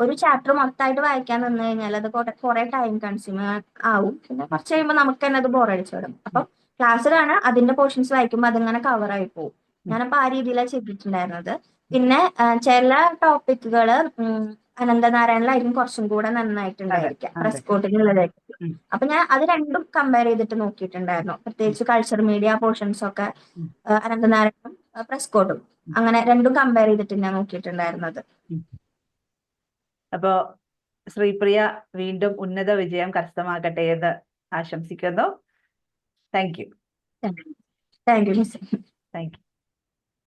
ഒരു ചാപ്റ്റർ മൊത്തമായിട്ട് വായിക്കാൻ നിന്ന് കഴിഞ്ഞാൽ അത് കുറെ ടൈം കൺസ്യൂമർ ആവും. പിന്നെ കുറച്ച് കഴിയുമ്പോൾ നമുക്ക് തന്നെ അത് ബോറടിച്ചു വിടും. അപ്പം ക്ലാസ്സിലാണ് അതിന്റെ പോർഷൻസ് വായിക്കുമ്പോൾ അതിങ്ങനെ കവർ ആയി പോകും ഞാനപ്പോ ആ രീതിയിലാണ് ചെയ്തിട്ടുണ്ടായിരുന്നത്. പിന്നെ ചില ടോപ്പിക്കുകൾ അനന്തനാരായണനിലായിരിക്കും കുറച്ചും കൂടെ നന്നായിട്ടുണ്ടായിരിക്കാം. പ്രസ് കോട്ടിനുള്ളതായിരിക്കും. അപ്പൊ ഞാൻ അത് രണ്ടും കമ്പയർ ചെയ്തിട്ട് നോക്കിയിട്ടുണ്ടായിരുന്നു. പ്രത്യേകിച്ച് കൾച്ചർ മീഡിയ പോർഷൻസ് ഒക്കെ അനന്തനാരായണനും പ്രസ് കോട്ടും അങ്ങനെ രണ്ടും കമ്പയർ ചെയ്തിട്ട് ഞാൻ നോക്കിയിട്ടുണ്ടായിരുന്നത്. അപ്പോ ശ്രീപ്രിയ വീണ്ടും ഉന്നത വിജയം കരസ്ഥമാക്കട്ടെ എന്ന് ആശംസിക്കുന്നു. Thank you. Thank you. Miss thank you.